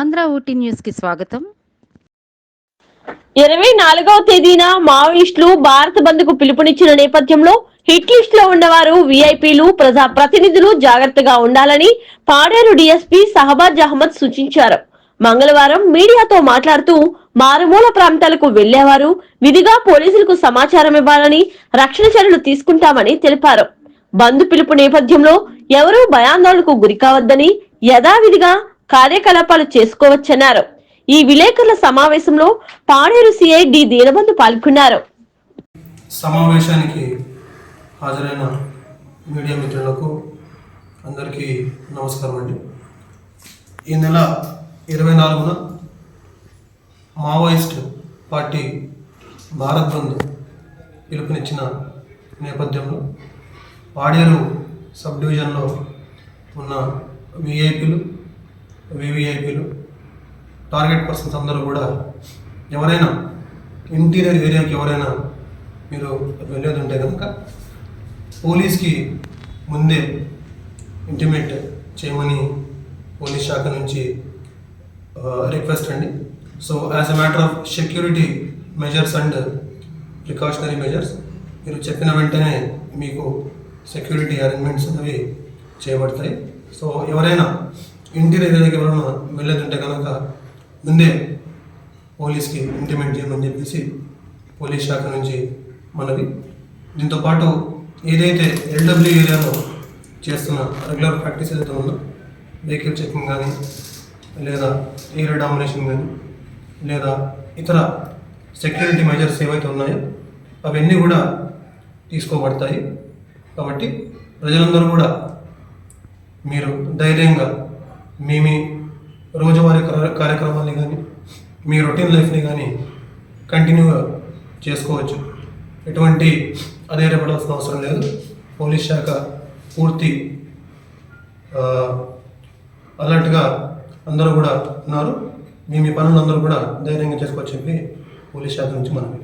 ఆంధ్ర ఊటీ న్యూస్కి స్వాగతం. ఇరవై నాలుగవ తేదీన మావోయిస్టులు భారత బంద్కు పిలుపునిచ్చిన నేపథ్యంలో హిట్ లిస్ట్లో ఉన్నవారు విఐపీలు ప్రజా ప్రతినిధులు జాగ్రత్తగా ఉండాలని పాడేరు డిఎస్పీ సహబాజ్ అహ్మద్ సూచించారు. మంగళవారం మీడియాతో మాట్లాడుతూ మారుమూల ప్రాంతాలకు వెళ్ళేవారు విధిగా పోలీసులకు సమాచారం ఇవ్వాలని రక్షణ చర్యలు తీసుకుంటామని తెలిపారు. బంద్ పిలుపు నేపథ్యంలో ఎవరూ భయాందోళనకు గురికావద్దని యథావిధిగా కార్యకలాపాలు చేసుకోవచ్చన్నారు. ఈ విలేకరుల సమావేశంలో పాడేరు సిఐ డి దీనబంధు పాల్గొన్నారు. సమావేశానికి హాజరైన మీడియా మిత్రులకు అందరికీ నమస్కారం అండి. ఈ నెల ఇరవై నాలుగున మావోయిస్ట్ పార్టీ భారత్ బంద్ పిలుపునిచ్చిన నేపథ్యంలో పాడేరు సబ్ డివిజన్లో ఉన్న విఐపీలు వివిఐపీలు టార్గెట్ పర్సన్స్ అందరూ కూడా ఎవరైనా ఇంటీరియర్ ఏరియాకి ఎవరైనా మీరు వెళ్ళేది ఉంటే కనుక పోలీస్కి ముందే ఇంటిమేట్ చేయమని పోలీస్ శాఖ నుంచి రిక్వెస్ట్ అండి. So as a matter of security measures and precautionary measures మీరు చెప్పిన వెంటనే మీకు సెక్యూరిటీ అరేంజ్మెంట్స్ అనేవి చేయబడతాయి. సో ఎవరైనా ఇంటి దగ్గరికి ఎవరైనా వెళ్ళేది కనుక ముందే పోలీస్కి ఇంటిమేట్ చేయమని చెప్పేసి పోలీస్ శాఖ నుంచి మనవి దీంతో పాటు ఏదైతే ఎల్డబ్ల్యూ ఏరియాలో చేస్తున్న రెగ్యులర్ ప్రాక్టీస్ ఏదైతే ఉందో వెహికల్ చెకింగ్ కానీ లేదా ఏరియా డామినేషన్ కానీ లేదా ఇతర సెక్యూరిటీ మెజర్స్ ఏవైతే ఉన్నాయో అవన్నీ కూడా తీసుకోబడతాయి. కాబట్టి ప్రజలందరూ కూడా మీరు ధైర్యంగా మీ మీ రోజువారీ కార్యక్రమాల్ని కానీ మీ రొటీన్ లైఫ్ని కానీ కంటిన్యూగా చేసుకోవచ్చు. ఎటువంటి అధైర్యపడాల్సిన అవసరం లేదు. పోలీస్ శాఖ పూర్తి అలర్ట్గా అందరూ కూడా ఉన్నారు. మీ మీ పనులు అందరూ కూడా ధైర్యంగా చేసుకోవచ్చు చెప్పి పోలీస్ శాఖ నుంచి మనకి